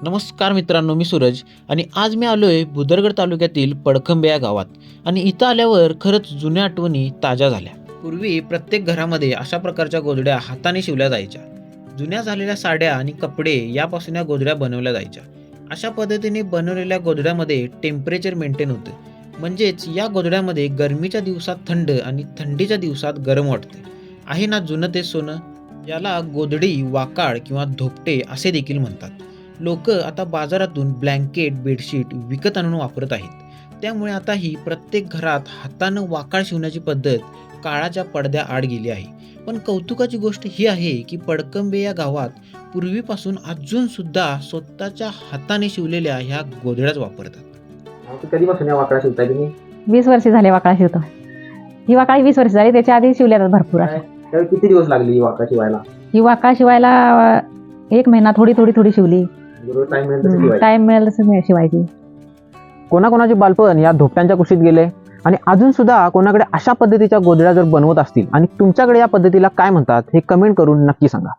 नमस्कार मित्रांनो मी सूरज आणि आज मी आलो आहे भुदरगड तालुक्यातील पडखंबे या गावात आणि इथं आल्यावर खरंच जुन्या आठवणी ताज्या झाल्या. पूर्वी प्रत्येक घरामध्ये अशा प्रकारच्या गोधड्या हाताने शिवल्या जायच्या. जुन्या झालेल्या साड्या आणि कपडे यापासून या गोधड्या बनवल्या जायच्या. अशा पद्धतीने बनवलेल्या गोधड्यामध्ये टेम्परेचर मेंटेन होतं. म्हणजेच या गोधड्यामध्ये गरमीच्या दिवसात थंड आणि थंडीच्या दिवसात गरम वाटते. आहे ना जुनं ते सोनं? याला गोधडी वाकाळ किंवा धोपटे असे देखील म्हणतात. लोक आता बाजारातून ब्लँकेट बेडशीट विकत आणून वापरत आहेत. त्यामुळे आता ही प्रत्येक घरात हातानं वाकाळ शिवण्याची पद्धत काळाच्या पडद्या आड गेली आहे. पण कौतुकाची गोष्ट ही आहे की पडकंबे या गावात पूर्वीपासून अजून सुद्धा स्वतःच्या हाताने शिवलेल्या ह्या गोधड्याच वापरतात. कधीपासून या वाकडा शिवताय तुम्ही? वीस वर्ष झाले वाकडा शिवतो. ही वाकाळी वीस वर्ष झाली त्याच्या आधी शिवल्यात भरपूर किती दिवस लागले ही वाकडा शिवायला? ही वाकाळ शिवायला एक महिना थोडी थोडी थोडी शिवली. टाइम मिळेल तसं मिळ- शिवायची. कोणाकोणाचे बालपण या धोपट्यांच्या कुशीत गेले? आणि अजून सुद्धा कोणाकडे अशा पद्धतीच्या गोधड्या जर बनवत असतील आणि तुमच्याकडे या पद्धतीला काय म्हणतात हे कमेंट करून नक्की सांगा.